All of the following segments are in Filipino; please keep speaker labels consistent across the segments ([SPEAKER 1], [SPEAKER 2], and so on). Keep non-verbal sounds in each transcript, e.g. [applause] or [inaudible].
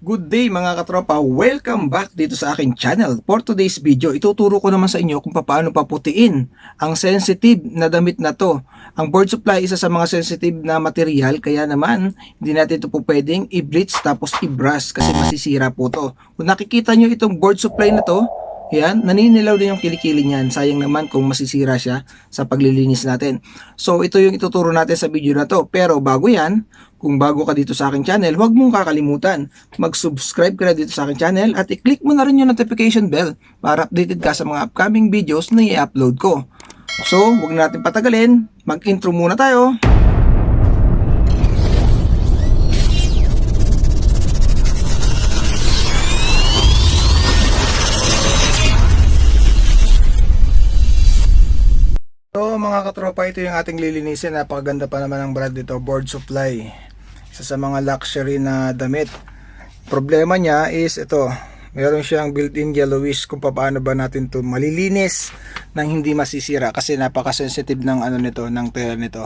[SPEAKER 1] Good day mga katropa, welcome back dito sa aking channel. For today's video, ituturo ko naman sa inyo kung paano paputiin ang sensitive na damit na to. Ang board supply isa sa mga sensitive na material, kaya naman hindi natin ito po pwedeng i-bleach tapos i-brush kasi masisira po to. Kung nakikita nyo itong board supply na to, yan, naninilaw din yung kilikili niyan. Sayang naman kung masisira siya sa paglilinis natin. So, ito yung ituturo natin sa video na to. Pero bago yan, kung bago ka dito sa aking channel, huwag mong kakalimutan. Mag-subscribe ka na dito sa aking channel at i-click mo na rin yung notification bell para updated ka sa mga upcoming videos na i-upload ko. So, huwag na natin patagalin. Mag-intro muna tayo. Mga katropa, ito yung ating lilinisin. Napakaganda pa naman ang brand dito, board supply. Isa sa mga luxury na damit. Problema niya is ito, meron siyang built-in yellowish kung paano ba natin to malilinis nang hindi masisira kasi napaka-sensitive ng ano nito, ng tela nito.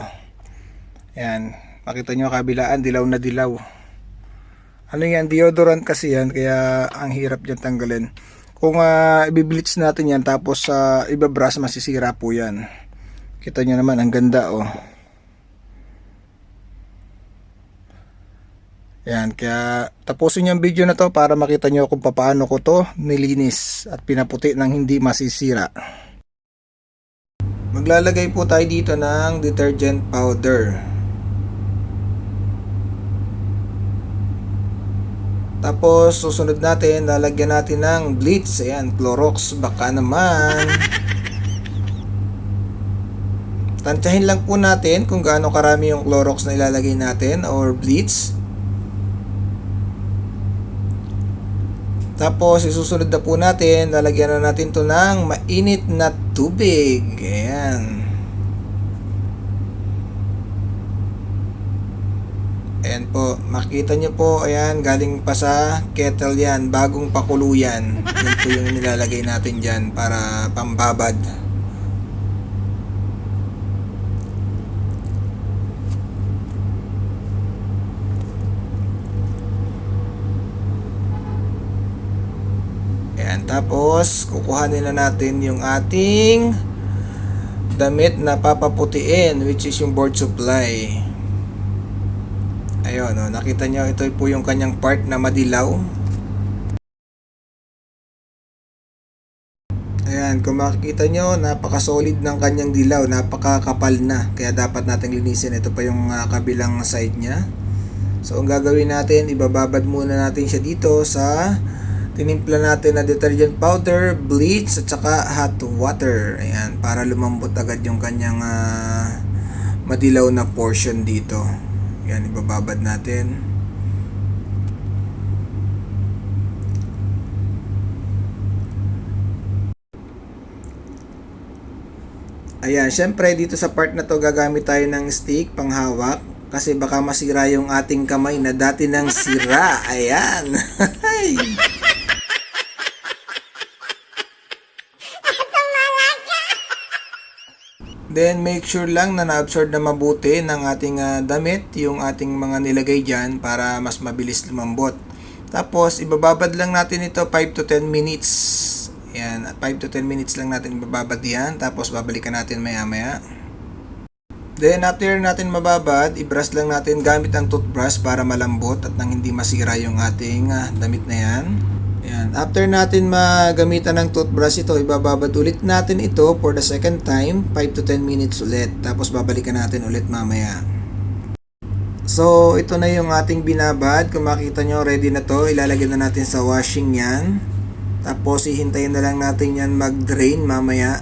[SPEAKER 1] Yan, makita nyo kabilaan, dilaw na dilaw. Ano yan, deodorant kasi yan, kaya ang hirap dyan tanggalin. Kung uh, i-bleach natin yan tapos uh, ibabrush masisira po yan. Kita nyo naman, ang ganda oh. Yan, kaya tapusin yung video na to para makita nyo kung paano ko to nilinis at pinaputi ng hindi masisira. Maglalagay po tayo dito ng detergent powder. Tapos susunod natin, lalagyan natin ng bleach. Ayan, Clorox, baka naman. [laughs] Tansyahin lang po natin kung gaano karami yung Clorox na ilalagay natin or bleach. Tapos, isusunod na po natin, lalagyan na natin to ng mainit na tubig. Ayan. Ayan po, makita nyo po, ayan, galing pa sa kettle yan, bagong pakulo yan. Yan po yung nilalagay natin dyan para pambabad. Tapos kukuhanin na natin yung ating damit na papaputiin which is yung board supply. Ayun, oh, nakita nyo, ito po yung kanyang part na madilaw. Ayan, kung makikita nyo, napaka-solid ng kanyang dilaw, napaka-kapal na. Kaya dapat natin linisin. Ito pa yung uh, kabilang side niya. So, ang gagawin natin, ibababad muna natin siya dito sa tinimpla natin na detergent powder, bleach, at saka hot water. Ayan, para lumambot agad yung kanyang uh, madilaw na portion dito. Ayan, ibababad natin. Ayan, syempre dito sa part na to gagamit tayo ng stick panghawak kasi baka masira yung ating kamay na dati nang sira. Ayan. [laughs] Then make sure lang na na-absorb na mabuti ng ating uh, damit yung ating mga nilagay dyan para mas mabilis lumambot. Tapos ibababad lang natin ito 5 to 10 minutes. Yan, 5 to 10 minutes lang natin ibababad yan. Tapos babalikan natin maya maya. Then after natin mababad, i-brush lang natin gamit ang toothbrush para malambot at nang hindi masira yung ating uh, damit na yan. Yan. After natin magamitan ng toothbrush ito, ibababad ulit natin ito for the second time, 5 to 10 minutes ulit. Tapos babalikan natin ulit mamaya. So, ito na yung ating binabad. Kung makita nyo, ready na to. Ilalagay na natin sa washing yan. Tapos, hihintayin na lang natin yan mag-drain mamaya.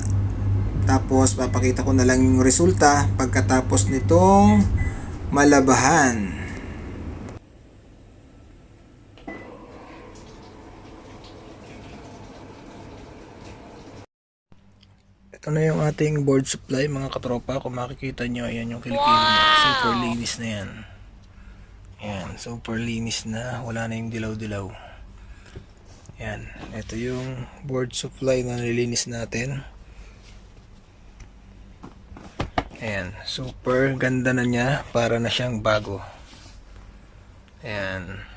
[SPEAKER 1] Tapos, papakita ko na lang yung resulta pagkatapos nitong malabahan. Ito na yung ating board supply mga katropa. Kung makikita nyo, ayan yung kilikili niya. Super linis na yan. Ayan, super linis na. Wala na yung dilaw-dilaw. Ayan, ito yung board supply na nilinis natin. Ayan, super ganda na niya. Para na siyang bago. Ayan.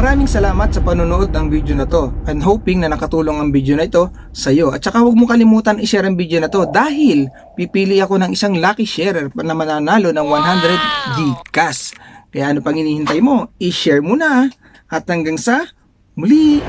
[SPEAKER 1] Maraming salamat sa panonood ng video na to and hoping na nakatulong ang video na ito sa iyo. At saka huwag mo kalimutan i-share ang video na to dahil pipili ako ng isang lucky sharer na mananalo ng 100 Gcash. Kaya ano pang hinihintay mo? I-share mo na at hanggang sa muli!